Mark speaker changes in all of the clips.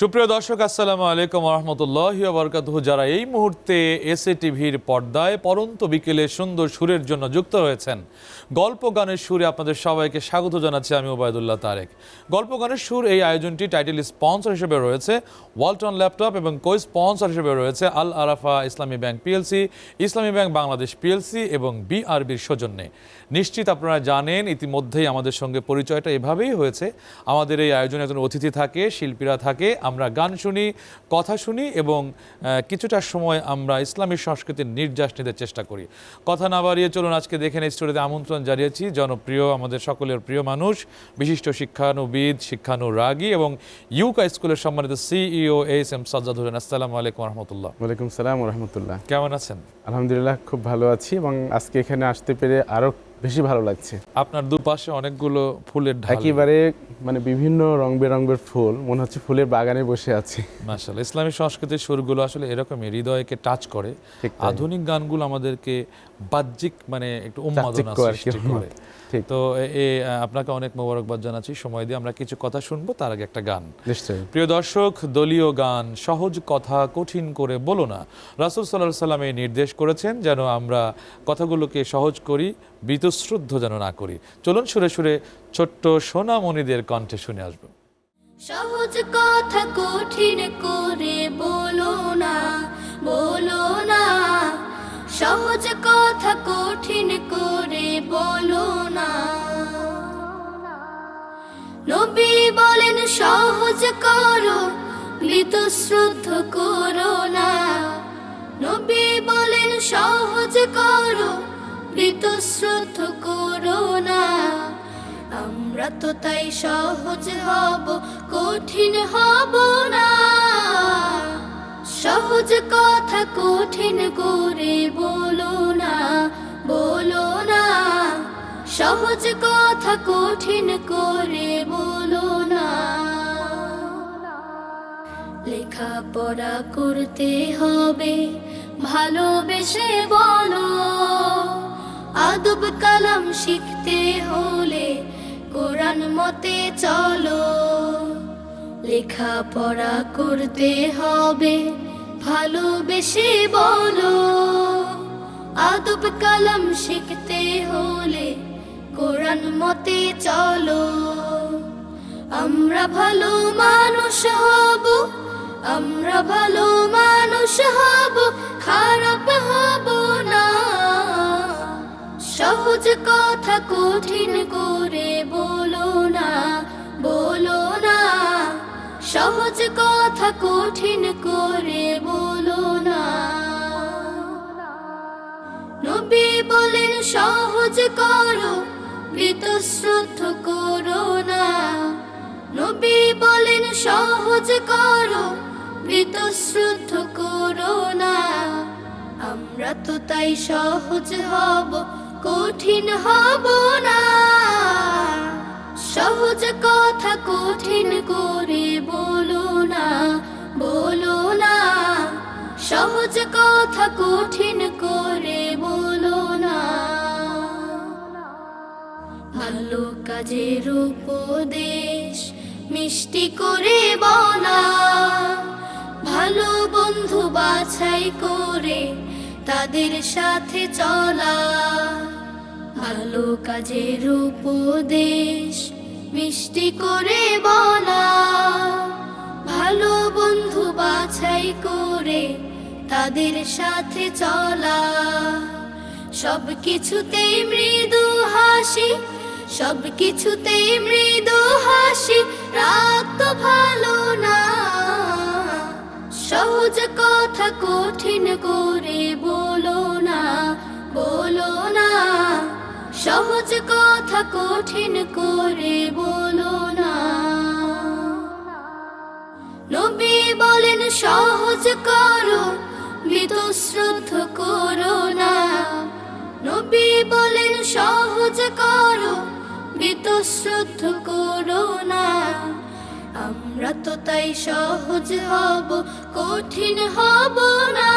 Speaker 1: সুপ্রিয় দর্শক, আসসালামু আলাইকুম রহমতুল্লাহ বরকাতহ যারা এই মুহূর্তে এসএ টিভির পর্দায় পরন্ত বিকেলে সুন্দর সুরের জন্য যুক্ত হয়েছেন গল্প গানের সুরে আপনাদের সবাইকে স্বাগত জানাচ্ছি আমি ওবায়দুল্লাহ তারেক। গল্প গানের সুর এই আয়োজনটি টাইটেল স্পন্সর হিসেবে রয়েছে, ওয়ালটন ল্যাপটপ এবং কো স্পন্সর হিসেবে রয়েছে Al Arafah Islami bank PLC, Islami bank Bangladesh PLC এবং বিআরবির সৌজন্যে। নিশ্চিত আপনারা জানেন ইতিমধ্যেই আমাদের সঙ্গে পরিচয়টা এভাবেই হয়েছে। আমাদের এই আয়োজনে একজন অতিথি থাকে শিল্পীরা থাকে আমরা গান শুনি কথা শুনি এবং কিছুটা সময় আমরা ইসলামী সংস্কৃতির নির্যাস নিতে চেষ্টা করি। কথা না বাড়িয়ে চলুন আজকে দেখে এই স্টোরিতে আমন্ত্রণ জানিয়েছি জনপ্রিয় আমাদের সকলের প্রিয় মানুষ বিশিষ্ট শিক্ষানুবিদ শিক্ষানুরাগী এবং ইউকা স্কুলের সম্মানিত CEO S M Sajjad Hossain. আসসালামু আলাইকুম রহমতুল্লাহ।
Speaker 2: ওয়ালাইকুম সালাম রহমতুল্লাহ।
Speaker 1: কেমন আছেন?
Speaker 2: আলহামদুলিল্লাহ খুব ভালো আছি এবং আজকে এখানে আসতে পেরে আরও বেশি ভালো লাগছে।
Speaker 1: আপনার দুপাশে অনেকগুলো ফুলের
Speaker 2: একেবারে মানে বিভিন্ন রং বেরঙের ফুল মনে হচ্ছে ফুলের বাগানে বসে আছি।
Speaker 1: মাশাল ইসলামী সংস্কৃতির সুরগুলো আসলে এরকমই হৃদয়কে টাচ করে। আধুনিক গানগুলো আমাদেরকে বাহ্যিক মানে একটু উন্মাদনা। সৃষ্টি করে। তো এ- আপনাকে অনেক মোবারকবাদ জানাচ্ছি। সময় দিয়ে আমরা কিছু কথা শুনব তার আগে একটা গান।
Speaker 2: নিশ্চয়ই।
Speaker 1: প্রিয় দর্শক দলীয় গান সহজ কথা কঠিন করে বলো না। রাসুল সাল্লাহ সাল্লাম এই নির্দেশ করেছেন, যেন আমরা কথাগুলোকে সহজ করি, বীতশ্রদ্ধ যেন না করি। চলুন সুরে সুরে ছোট্ট সোনামণিদের কণ্ঠে শুনে আসব।
Speaker 3: সহজ কথা কঠিন করে বলো না বলো না। সহজ কথা কঠিন করে বলো না। নবী বলেন, সহজ করো মৃত শ্রদ্ধ করো না। নবী বলেন, সহজ করো শ্রদ্ধ করো না। আমরা তো তাই সহজ হব, কঠিন হব না। সহজ কথা কঠিন করে বলো না বলো না। সহজ কথা কঠিন করে বলো না। লেখাপড়া করতে হবে ভালোবেসে বলো, আদব কালাম শিখতে হলে কোরআন মতে চলো। লেখাপড়া করতে হবে, ভালোবেসে বলো, আদব কালাম শিখতে হলে কোরআন মতে চলো। আমরা ভালো মানুষ হব, আমরা ভালো মানুষ হব খারাপ হব না। সহজ কথা কঠিন করে বলো না বলো না। সহজ কথা কঠিন করে বলো না। নবী বলেন, সহজ করো, বীতশ্রদ্ধ করো না। নবী বলেন, সহজ করো বীতশ্রদ্ধ করো না। আমরা তো তাই সহজ হব, কঠিন হব না। সহজ কথা কঠিন করে বলো না বলো না। সহজ কথা কঠিন করে বলো না। ভালো কাজের উপদেশ মিষ্টি করে বলা। ভালো বন্ধু বাছাই করে তাদের সাথে চলা। ভালো কাজের উপদেশ মিষ্টি করে বলা। ভালো বন্ধু বাছাই করে তাদের সাথে চলা। সব কিছুতেই মৃদু হাসি সব কিছুতেই মৃদু হাসি, রাত ভালো না। সহজ কথা কঠিন করে বলো না বলো না। সহজ কথা কঠিন করে বলো না। নবী বলেন, সহজ করো বীতশ্রদ্ধ করো না। নবী বলেন, সহজ করো বীতশ্রদ্ধ করো না। আমরা তো তাই সহজ হব, কঠিন হব না।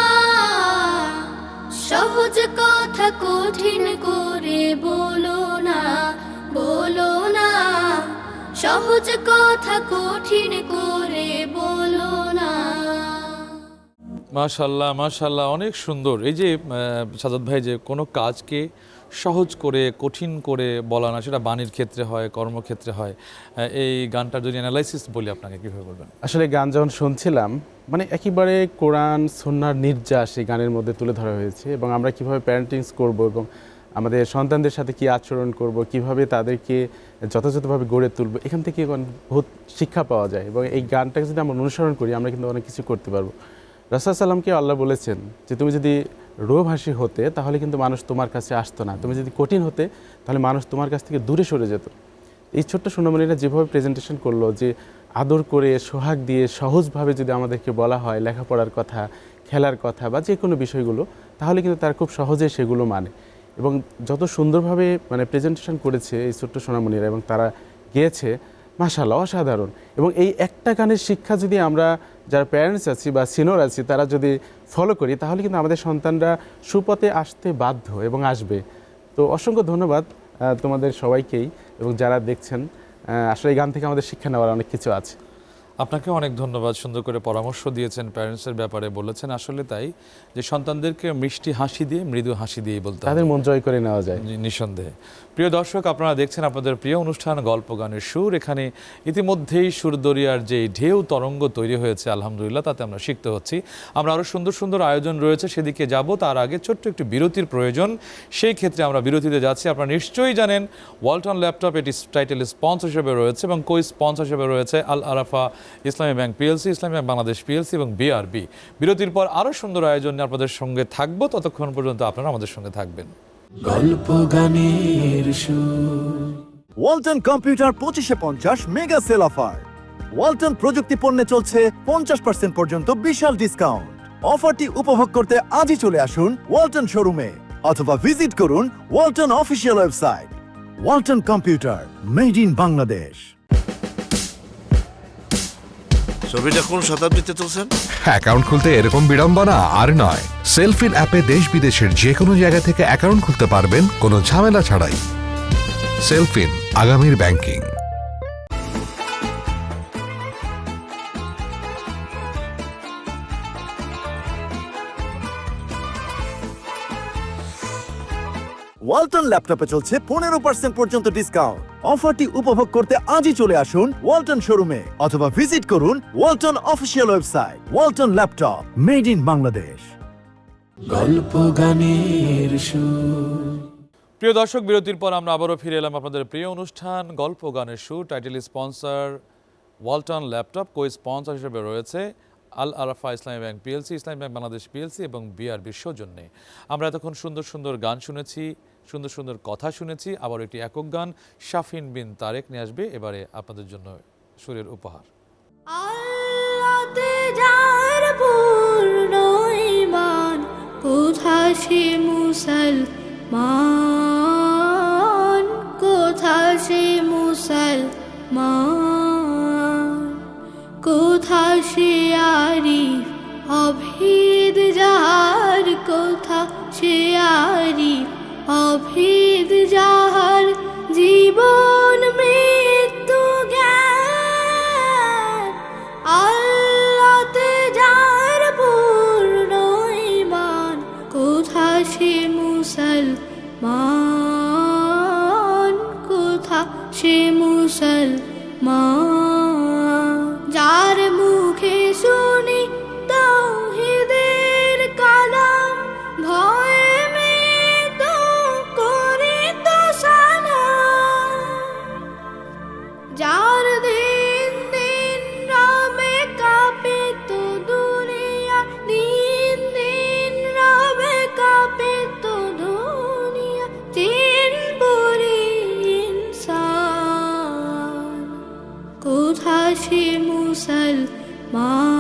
Speaker 4: সহজ কথা কঠিন করে বলো না বলো না। সহজ কথা কঠিন করে বলো না।
Speaker 1: মাশাল্লাহ মাশাল্লাহ, অনেক সুন্দর। এই যে সাজাদ ভাই, যে কোনো কাজকে সহজ করে, কঠিন করে বলা না, সেটা বাণীর ক্ষেত্রে হয়, কর্মক্ষেত্রে হয়। এই গানটার যদি অ্যানালাইসিস বলি আপনাকে, কীভাবে বলবেন?
Speaker 2: আসলে গান যখন শুনছিলাম মানে একেবারে কোরআন সন্ন্যার নির্যাস এই গানের মধ্যে তুলে ধরা হয়েছে এবং আমরা কীভাবে প্যারেন্টিংস করব এবং আমাদের সন্তানদের সাথে কি আচরণ করব, কীভাবে তাদেরকে যথাযথভাবে গড়ে তুলব, এখান থেকে বহুত শিক্ষা পাওয়া যায় এবং এই গানটাকে যদি আমরা অনুসরণ করি, আমরা কিন্তু অনেক কিছু করতে পারব। রাসা সাল্লামকে আল্লাহ বলেছেন যে তুমি যদি রোভাষী হতে, তাহলে কিন্তু মানুষ তোমার কাছে আসতো না। তুমি যদি কঠিন হতে, তাহলে মানুষ তোমার কাছ থেকে দূরে সরে যেত। এই ছোট্ট সোনামণিরা যেভাবে প্রেজেন্টেশন করল যে আদর করে, সোহাগ দিয়ে, সহজভাবে যদি আমাদেরকে বলা হয় লেখাপড়ার কথা, খেলার কথা বা যে কোনো বিষয়গুলো, তাহলে কিন্তু তারা খুব সহজে সেগুলো মানে। এবং যত সুন্দরভাবে মানে প্রেজেন্টেশন করেছে এই ছোট্ট সোনামণিরা এবং তারা গেয়েছে মাশাল্লাহ অসাধারণ। এবং এই একটা গানের শিক্ষা যদি আমরা যারা প্যারেন্টস আছি বা সিনিয়র আছি, তারা যদি ফলো করি, তাহলে কিন্তু আমাদের সন্তানরা সুপথে আসতে বাধ্য এবং আসবে। তো অসংখ্য ধন্যবাদ তোমাদের সবাইকেই এবং যারা দেখছেন আসলে এই গান থেকে আমাদের শিক্ষা নেওয়ার অনেক কিছু আছে।
Speaker 1: আপনাকে অনেক ধন্যবাদ সুন্দর করে পরামর্শ দিয়েছেন প্যারেন্টসের ব্যাপারে বলেছেন। আসলে তাই যে সন্তানদেরকে মিষ্টি হাসি দিয়ে মৃদু হাসি দিয়ে বলতে
Speaker 2: তাদের মন জয় করে নেওয়া যায়।
Speaker 1: নিঃসন্দেহে। প্রিয় দর্শক আপনারা দেখছেন আপনাদের প্রিয় অনুষ্ঠান গল্প গানের সুর। এখানে ইতিমধ্যেই সুরদরিয়ার যে ঢেউ তরঙ্গ তৈরি হয়েছে আলহামদুলিল্লাহ তাতে আমরা শিখতে হচ্ছি। আমরা আরও সুন্দর সুন্দর আয়োজন রয়েছে সেদিকে যাব। তার আগে ছোট্ট একটু বিরতির প্রয়োজন। সেই ক্ষেত্রে আমরা বিরতিতে যাচ্ছি। আপনারা নিশ্চয়ই জানেন ওয়ালটন ল্যাপটপ এটি টাইটেল স্পন্সর হিসেবে রয়েছে এবং কই স্পন্সর হিসেবে রয়েছে Al Arafah Islami bank PLC Islami bank Bangladesh PLC এবং বিআরবি। বিরতির পর আরও সুন্দর আয়োজন নিয়ে আপনাদের সঙ্গে থাকব। ততক্ষণ পর্যন্ত আপনারা আমাদের সঙ্গে থাকবেন।
Speaker 5: গল্প গানের
Speaker 6: ওয়ালটন কম্পিউটার পঁচিশে পঞ্চাশ মেগা সেল অফার। ওয়ালটন প্রযুক্তি পণ্যে চলছে পঞ্চাশ পার্সেন্ট পর্যন্ত বিশাল ডিসকাউন্ট। অফারটি উপভোগ করতে আজই চলে আসুন ওয়ালটন শোরুমে অথবা ভিজিট করুন Walton official website. Walton computer made in Bangladesh.
Speaker 7: ছবিটা কোন শতাব্দীতে তুলছেন?
Speaker 8: অ্যাকাউন্ট খুলতে এরকম বিড়ম্বনা আর নয়। সেলফিন অ্যাপে দেশ বিদেশের যে কোনো জায়গা থেকে অ্যাকাউন্ট খুলতে পারবেন, কোনো ঝামেলা ছাড়াই। সেলফিন আগামীর ব্যাংকিং
Speaker 6: ওয়ালটন ল্যাপটপে চলছে পনেরো পার্সেন্ট পর্যন্ত ডিসকাউন্ট অফারটি উপভোগ করতে আজই চলে আসুন ওয়ালটন শোরুমে অথবা ভিজিট করুন Walton official website Walton laptop made in Bangladesh.
Speaker 5: গল্প গানের
Speaker 1: প্রিয় দর্শক বিরতির পর আমরা আবারও ফিরে এলাম আপনাদের প্রিয় অনুষ্ঠান গল্প গানের সুর। Title sponsor Walton laptop co sponsor হিসেবে রয়েছে Al Arafah Islami bank PLC Islami bank Bangladesh PLC এবং বিআরবির সৌজন্যে আমরা এতক্ষণ সুন্দর সুন্দর গান শুনেছি। সুন্দর সুন্দর কথা শুনেছি। আবার একটি একক গান শাফিন বিন তারেক নিয়ে আসবে। এবারে আপনাদের জন্য সুরের উপহার।
Speaker 4: যার কোথা সে মুসলমান? কোথা সে মুসলমান? কোথা সে আরিফ, অভেদ যাহার কোথা সে মুসলমান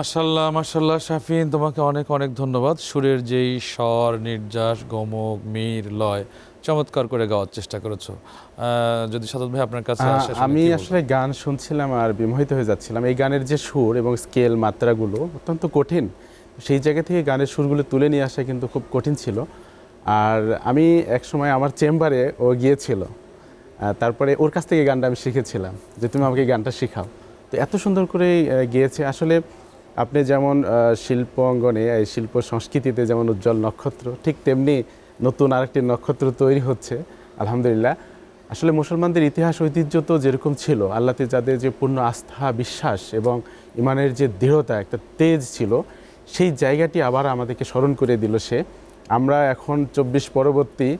Speaker 1: মাশাল্লাহ মাশাল্লাহ শাফিন তোমাকে অনেক অনেক ধন্যবাদ। সুরের যেই স্বর নির্যাস গমক মীর লয় চমৎকার করে গাওয়ার চেষ্টা করেছ। যদি সাদত ভাই আপনার কাছে আসে
Speaker 2: আমি আসলে গান শুনছিলাম আর বিমোহিত হয়ে যাচ্ছিলাম। এই গানের যে সুর এবং স্কেল মাত্রাগুলো অত্যন্ত কঠিন। সেই জায়গা থেকে গানের সুরগুলো তুলে নিয়ে আসা কিন্তু খুব কঠিন ছিল। আর আমি এক সময় আমার চেম্বারে ও গিয়েছিল। তারপরে ওর কাছ থেকে গানটা আমি শিখেছিলাম যে তুমি আমাকে গানটা শেখাও। তো এত সুন্দর করে গিয়েছে। আসলে আপনি যেমন শিল্প অঙ্গনে, এই শিল্প সংস্কৃতিতে যেমন উজ্জ্বল নক্ষত্র, ঠিক তেমনি নতুন আরেকটি নক্ষত্র তৈরি হচ্ছে, আলহামদুলিল্লাহ। আসলে মুসলমানদের ইতিহাস, ঐতিহ্য তো যেরকম ছিল আল্লাহতে যাদের যে পূর্ণ আস্থা, বিশ্বাস এবং ইমানের যে দৃঢ়তা, একটা তেজ ছিল, সেই জায়গাটি আবার আমাদেরকে স্মরণ করে দিল সে, আমরা এখন চব্বিশ পরবর্তী,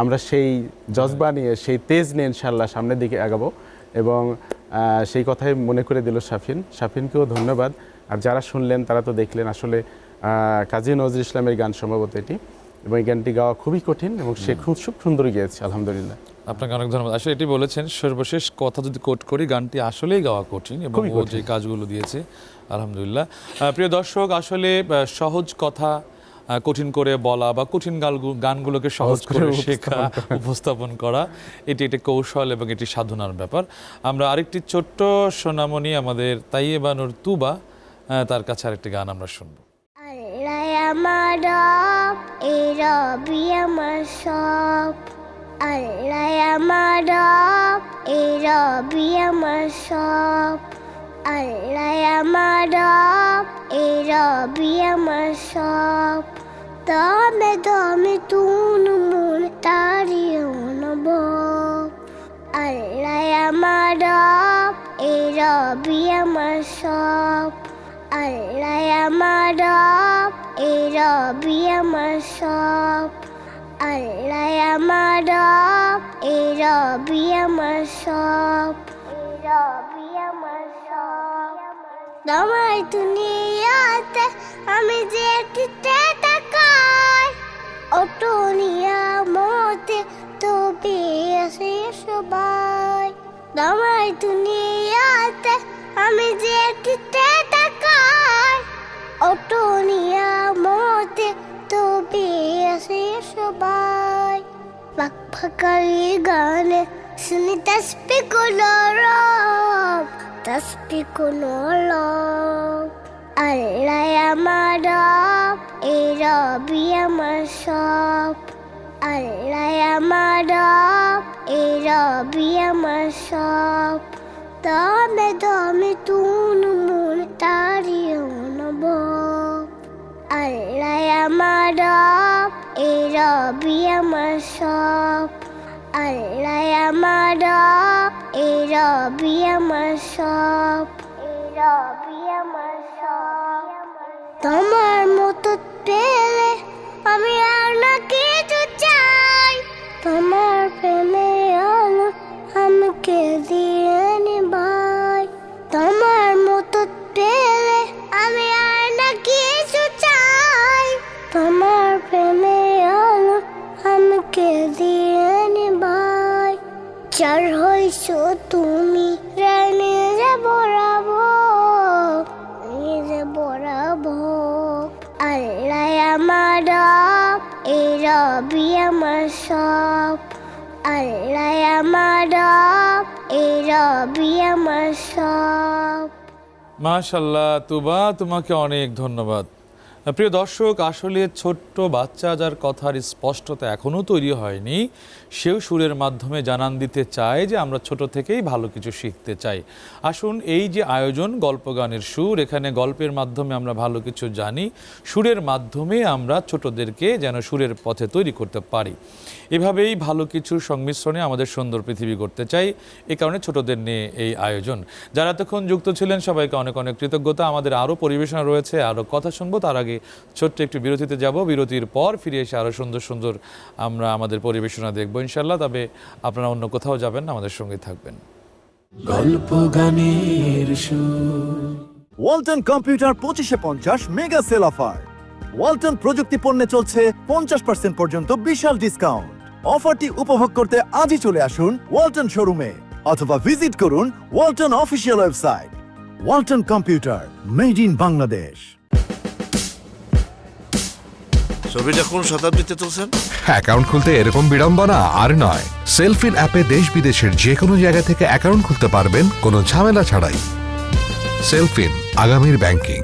Speaker 2: আমরা সেই জজবা নিয়ে, সেই তেজ নিয়ে ইনশাল্লাহ সামনের দিকে আগাবো এবং সেই কথাই মনে করে দিল শাফিন। শাফিনকেও ধন্যবাদ। আর যারা শুনলেন তারা তো দেখলেন আসলে কাজী নজরুল ইসলামের গান সম্ভবত এটি। এবং এই গানটি গাওয়া খুবই কঠিন এবং সে খুব খুব সুন্দর গিয়েছে আলহামদুলিল্লাহ।
Speaker 1: আপনাকে অনেক ধন্যবাদ। আসলে এটি বলেছেন সর্বশেষ কথা যদি কোট করি গানটি আসলেই গাওয়া কঠিন এবং ও যে কাজগুলো দিয়েছে আলহামদুলিল্লাহ। প্রিয় দর্শক আসলে সহজ কথা কঠিন করে বলা বা কঠিন গানগুলোকে সহজ
Speaker 2: করে
Speaker 1: শেখা উপস্থাপন করা এটি একটি কৌশল এবং এটি সাধনার ব্যাপার। আমরা আরেকটি ছোট্ট সোনামণি আমাদের তাইয়েবানুর তুবা তার কাছে আরেকটি গান আমরা শুনব।
Speaker 9: আমার এই রবি আমার সব। আল্লাহ আমার এই রবি আমার সব। আল্লাহ আমার এই রবি আমার সব। দমে দমে তুন মন তারি নব আল্লাহ আমার এই রবি আমার সব। আল্লাহ আমার রব এই রবি আমার সব। আল্লাহ আমার রব এই রবি আমার সব। রবি আমার সব। তোমার দুনিয়াতে আমি যেতে তাকাই অটো নিয়ামতে তবে আসে সবাই। তোমার দুনিয়াতে আমি যেতে তাকাই অটো নিয়ামতে তবে আসে সবাই। ফাঁক ফাঁকারি গানে শুনি তসবি কোনো রব তসবি কোনো রব। আল্লাহ আমার রব এই রবি আমার সব। আল্লাহ আমার রব এই রবি আমার সব। দমে তুন মন তারি নব আল্লাহ আমার রব এই রবি আমার সব। আল্লাহ আমার রব এই রবি আমার সব। এই রবি আমার সব। তোমার চার হইছো তুমি যে বরাবো নিজে বরাবো। আল্লাহ আমার এই রবি আমার সব। আল্লাহ আমার এই রবি আমার সব।
Speaker 1: মাশাল্লাহ তুবা, তোমাকে অনেক ধন্যবাদ। প্রিয় দর্শক, আসলে ছোট্ট বাচ্চা যার কথার স্পষ্টতা এখনও তৈরি হয়নি, সেও সুরের মাধ্যমে জানান দিতে চায় যে আমরা ছোট থেকেই ভালো কিছু শিখতে চাই। আসুন এই যে আয়োজন, গল্প গানের সুর, এখানে গল্পের মাধ্যমে আমরা ভালো কিছু জানি, সুরের মাধ্যমে আমরা ছোটদেরকে যেন সুরের পথে তৈরি করতে পারি। এভাবেই ভালো কিছুর সংমিশ্রণে আমাদের সুন্দর পৃথিবী করতে চাই, এ কারণে ছোটদের নিয়ে এই আয়োজন। যারা তখন যুক্ত ছিলেন, সবাইকে অনেক অনেক কৃতজ্ঞতা। আমাদের আরও পরিবেশনা রয়েছে, আরও কথা শুনব, তার আগে ছোট্ট একটু বিরতিতে যাব। বিরতির পর ফিরে এসে আরও সুন্দর সুন্দর আমরা আমাদের পরিবেশনা দেখব ইনশাল্লাহ তবে আপনারা অন্য কোথাও যাবেন না আমাদের সঙ্গে থাকবেন।
Speaker 5: গল্প গানের
Speaker 6: ওয়ালটন কম্পিউটার পঁচিশে পঞ্চাশ মেগা সেল অফার। ওয়ালটন প্রযুক্তি পণ্যে চলছে পঞ্চাশ পার্সেন্ট পর্যন্ত বিশাল ডিসকাউন্ট। অফারটি উপভোগ করতে আজই চলে আসুন ওয়ালটন শোরুমে অথবা ভিজিট করুন Walton official website. Walton computer made in Bangladesh.
Speaker 7: ছবিটা কোন শতাব্দীতে তুলছেন?
Speaker 8: অ্যাকাউন্ট খুলতে এরকম বিড়ম্বনা আর নয়। সেলফিন অ্যাপে দেশ বিদেশের যে কোনো জায়গা থেকে অ্যাকাউন্ট খুলতে পারবেন, কোনো ঝামেলা ছাড়াই। সেলফিন আগামীর ব্যাংকিং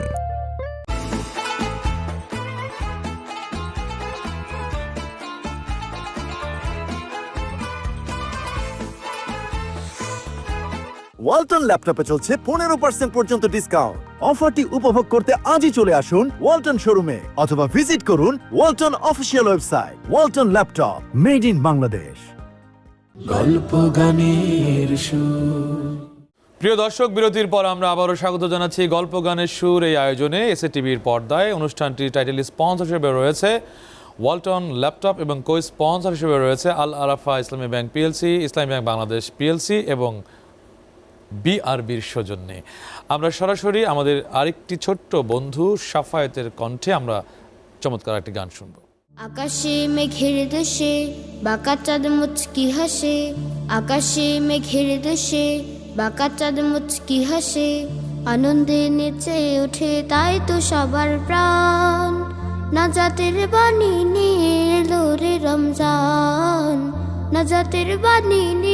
Speaker 6: ওয়ালটন ল্যাপটপে চলছে পনেরো পার্সেন্ট পর্যন্ত ডিসকাউন্ট অফারটি উপভোগ করতে আজই চলে আসুন ওয়ালটন শোরুমে অথবা ভিজিট করুন Walton official website Walton laptop made in Bangladesh.
Speaker 5: গল্প গানের সুর।
Speaker 1: প্রিয় দর্শক বিরতির পর আমরা আবারও স্বাগত জানাচ্ছি গল্প গানের সুর এই আয়োজনে। এসএ টিভির পর্দায় অনুষ্ঠানটির টাইটেল স্পন্সর হিসেবে রয়েছে ওয়ালটন ল্যাপটপ এবং কো স্পন্সর হিসেবে রয়েছে Al Arafah Islami bank PLC Islami bank Bangladesh PLC এবং বিআরবির সৌজন্যে। আমরা সরাসরি আমাদের আরেকটি ছোট্ট বন্ধু সাফায়েতের কণ্ঠে আমরা চমৎকার একটি গান শুনব।
Speaker 10: আকাশে মেঘের দেশে বাঁকা চাঁদ মুচকি হাসে। আকাশে মেঘের দেশে বাঁকা চাঁদ মুচকি হাসে। আনন্দে নেচে ওঠে তাই তো সবার প্রাণ। না জাতের বাণী নিয়ে এলো রে রমজান। না জাতের বাণী নিয়ে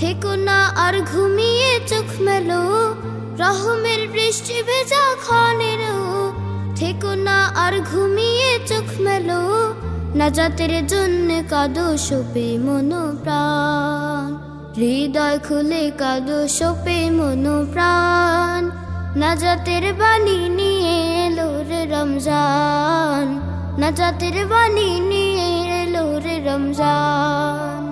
Speaker 10: থেকো না আর ঘুমিয়ে চোখ মেলো। রহমের বৃষ্টি ভেজা এলো থেকো না আর ঘুমিয়ে চোখ মেলো। নাজাতের জন্য কাদো সোপে মনো প্রাণ হৃদয় খুলে কাদো সোপে মনো প্রাণ নাজাতের বাণী নিয়ে এলো রমজান। নাজাতের বাণী নিয়ে এলো রমজান।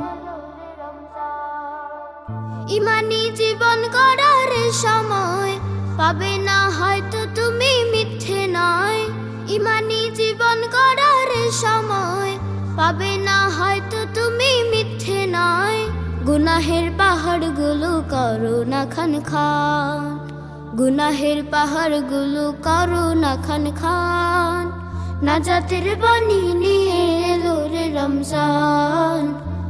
Speaker 10: গড়ার সময় পাবে না হয়তো তুমি মিথ্যে নয়। ইমানি জীবন গড়ার সময় পাবে না হয়তো তুমি মিথ্যে নয়। গুনাহের পাহাড়গুলো করো না খান খান। গুনাহের পাহাড়গুলো করো না খান খান। নাজাতের বাণী নিয়ে এলো রমজান।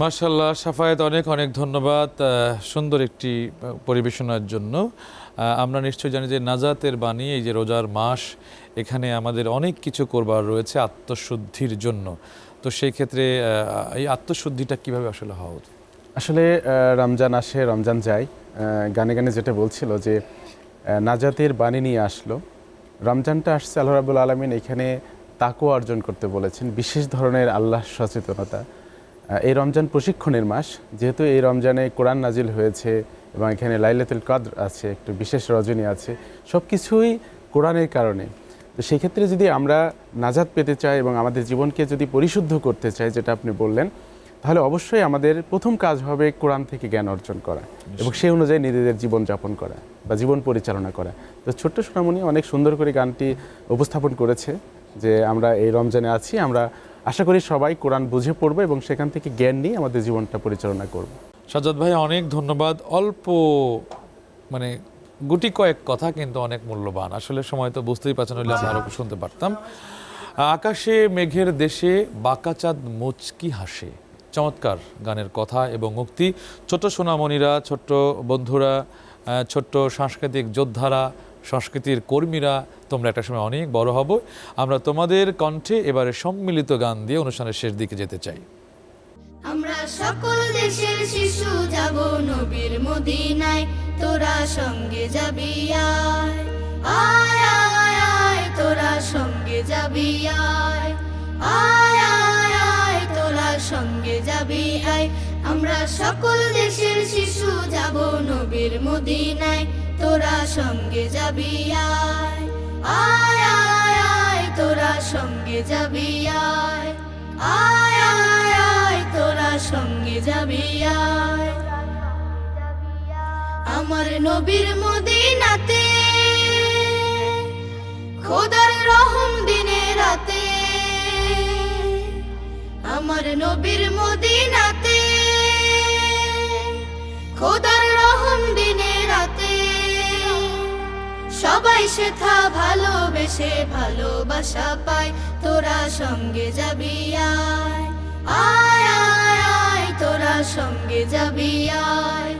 Speaker 1: মার্শাল্লাহ সাফায়েত অনেক অনেক ধন্যবাদ সুন্দর একটি পরিবেশনার জন্য। আমরা নিশ্চয় জানি যে নাজাতের বাণী এই যে রোজার মাস এখানে আমাদের অনেক কিছু করবার রয়েছে আত্মশুদ্ধির জন্য। তো সেই ক্ষেত্রে এই আত্মশুদ্ধিটা কীভাবে আসলে হওয়া উচিত?
Speaker 2: আসলে রমজান আসে রমজান যায়। গানে গানে যেটা বলছিল যে নাজাতের বাণী নিয়ে আসলো। রমজানটা আসছে আল্লাহ রাবুল আলমিন এখানে তাকও অর্জন করতে বলেছেন। বিশেষ ধরনের আল্লাহ সচেতনতা। এই রমজান প্রশিক্ষণের মাস যেহেতু এই রমজানে কোরআন নাজিল হয়েছে এবং এখানে লাইলাতুল কদ্র আছে একটু বিশেষ রজনী আছে সব কিছুই কোরআনের কারণে। তো সেক্ষেত্রে যদি আমরা নাজাদ পেতে চাই এবং আমাদের জীবনকে যদি পরিশুদ্ধ করতে চাই যেটা আপনি বললেন তাহলে অবশ্যই আমাদের প্রথম কাজ হবে কোরআন থেকে জ্ঞান অর্জন করা এবং সেই অনুযায়ী নিজেদের জীবন যাপন করা বা জীবন পরিচালনা করা। তো ছোট্ট সোনামণি অনেক সুন্দর করে গানটি উপস্থাপন করেছে। যে আমরা এই রমজানে আছি আমরা আশা করি সবাই কোরআন বুঝে পড়ব এবং সেখান থেকে জ্ঞান নিয়ে আমাদের জীবনটা পরিচালনা করব।
Speaker 1: সাজ্জাদ ভাই অনেক ধন্যবাদ। অল্প মানে গুটি কয়েক কথা কিন্তু অনেক মূল্যবান। আসলে সময় তো বুঝতেই পারছেন হলে আমরা আরও শুনতে পারতাম। আকাশে মেঘের দেশে বাঁকাচাঁদ মুচকি হাসে। চমৎকার গানের কথা এবং মুক্তি ছোট্ট সোনামণিরা ছোট্ট বন্ধুরা ছোট্ট সাংস্কৃতিক যোদ্ধারা সংস্কৃতির কর্মীরা তোমরা একটা সময় অনেক বড় হব। আমরা তোমাদের কণ্ঠে এবারে সম্মিলিত গান দিয়ে অনুষ্ঠানের শেষ দিকে যেতে চাই।
Speaker 10: আমরা সকল দেশের
Speaker 3: শিশু যাব নবীর মদিনায়। তোরা সঙ্গে যাবি আয় আয় আয় তোরা সঙ্গে যাবি আয় আয় আয় আয়, তোরা সঙ্গে যাবি আয়। আমরা সকল দেশের শিশু যাব নবীর মদিনায়। তোরা সঙ্গে যাবি, আয় আয় আয় আয়, তোরা সঙ্গে যাবি, আয় আয় আয় আয়, তোরা সঙ্গে যাবি, আয়। আমার নবীর মদিনাতে, খোদার রহম দিনে রাতে, আমার নবীর মদিনাতে খোদার রহম দিনে রাতে। সবাই সেথা ভালোবেসে ভালোবাসা পায়, তোরা সঙ্গে যাবি আয়। আয় আয় আয়, তোরা সঙ্গে যাবি আয়।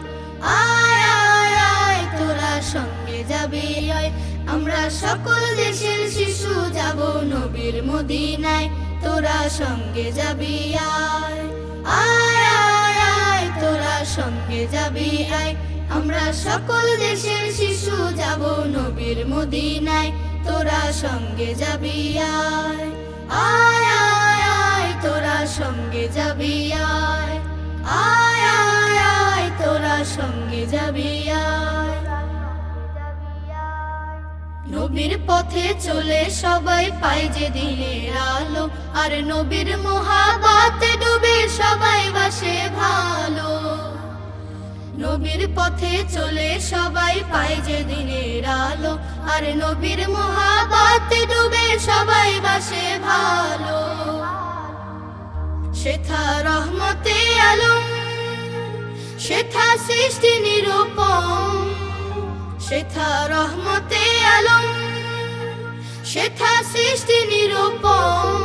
Speaker 3: আয় আয় আয়, তোরা সঙ্গে যাবি আয়। আমরা সকল দেশের শিশু যাব নবীর মদিনায়, তোরা সঙ্গে যাবি আয়। আয় সঙ্গে যাবি আয়। আমরা সকল দেশের শিশু যাব নবীর মদিনায়। তোরা সঙ্গে যাবি আয়। আয় আয় আয়, তোরা সঙ্গে যাবি আয়। আয় আয় আয়, তোরা সঙ্গে যাবি নবীর পথে চলে সবাই পায় যে দিনের আলো। আর নবীর মহাবাতে ডুবে সবাই বাসে ভালো। নবীর পথে চলে সবাই পায় যে দিনের আলো। আর নবীর মহাবাতে ডুবে সবাই বাসে ভালো। শেথা রহমতে আলম, শেথা সৃষ্টি নিরূপম। শেথা রহমতে আলম, শেথা সৃষ্টি নিরূপম।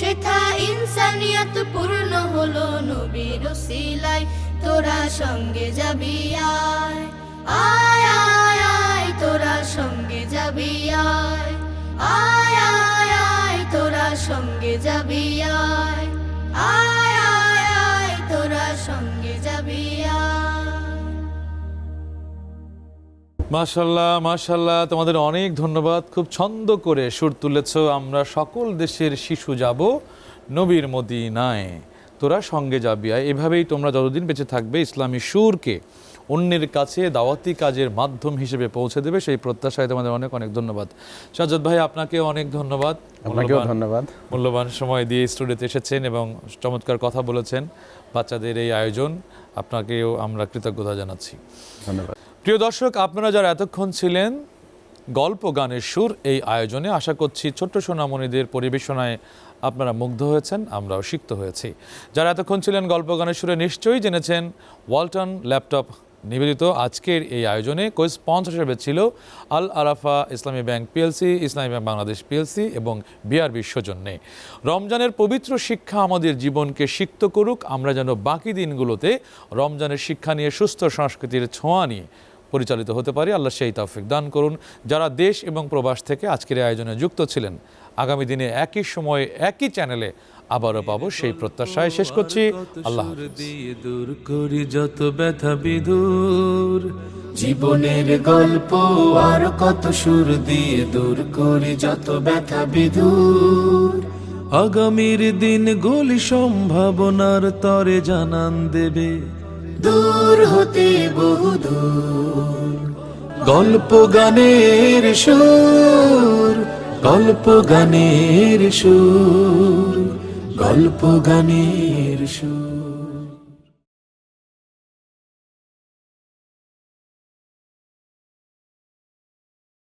Speaker 3: শেথা ইনসানিয়ত পূর্ণ হলো নবীর সিলাই তোরা সঙ্গে যাবি আয়। আয় আয় তোরা সঙ্গে যাবি আয় আয় আয়, তোরা সঙ্গে যাবি আয়।
Speaker 1: মাশাল্লাহ মাশাল্লাহ, তোমাদের অনেক ধন্যবাদ। খুব ছন্দ করে সুর তুলেছ। আমরা সকল দেশের শিশু যাব নবীর মদিনায়। তোরা সঙ্গে যাবি। আয় এভাবেই তোমরা যতদিন বেঁচে থাকবে ইসলামী সুরকে অন্যের কাছে দাওয়াতি কাজের মাধ্যম হিসেবে পৌঁছে দেবে সেই প্রত্যাশায় তোমাদের অনেক অনেক ধন্যবাদ। সাজ্জাদ ভাই আপনাকে অনেক ধন্যবাদ।
Speaker 2: আপনাকেও ধন্যবাদ।
Speaker 1: মূল্যবান সময় দিয়ে স্টুডিওতে এসেছেন এবং চমৎকার কথা বলেছেন বাচ্চাদের এই আয়োজন। আপনাকেও আমরা কৃতজ্ঞতা জানাচ্ছি।
Speaker 2: ধন্যবাদ।
Speaker 1: প্রিয় দর্শক আপনারা যারা এতক্ষণ ছিলেন গল্প গানের সুর এই আয়োজনে আশা করছি ছোট্ট সোনামণিদের পরিবেশনায় আপনারা মুগ্ধ হয়েছেন, আমরাও সিক্ত হয়েছি। যারা এতক্ষণ ছিলেন গল্প গানের সুরে নিশ্চয়ই জেনেছেন, ওয়ালটন ল্যাপটপ নিবেদিত আজকের এই আয়োজনে কো স্পন্সর হিসেবে ছিল Al Arafah Islami bank PLC Islami bank Bangladesh PLC এবং বিআর বিশ্বজন্যে রমজানের পবিত্র শিক্ষা আমাদের জীবনকে সিক্ত করুক, আমরা যেন বাকি দিনগুলোতে রমজানের শিক্ষা নিয়ে সুস্থ সংস্কৃতির ছোঁয়া নিয়ে পরিচালিত হতে পারি। আল্লাহ সেই তৌফিক দান করুন। যারা দেশ এবং প্রবাস থেকে আজকের আয়োজনে যুক্ত ছিলেন আগামী দিনে একই সময়ে একই চ্যানেলে আবারও পাবো সেই প্রত্যাশায় শেষ করছি। আল্লাহ
Speaker 5: দূর করি যত ব্যথা বিদূর জীবনের গল্প আর কত সুর দিয়ে দূর করি যত ব্যথা বিদূর আগামীর দিন গলি সম্ভাবনার তরে জানান দেবে। দূর হতে বহুদূর গল্প গানের সুর গল্প গানের সুর গল্প গানের সুর।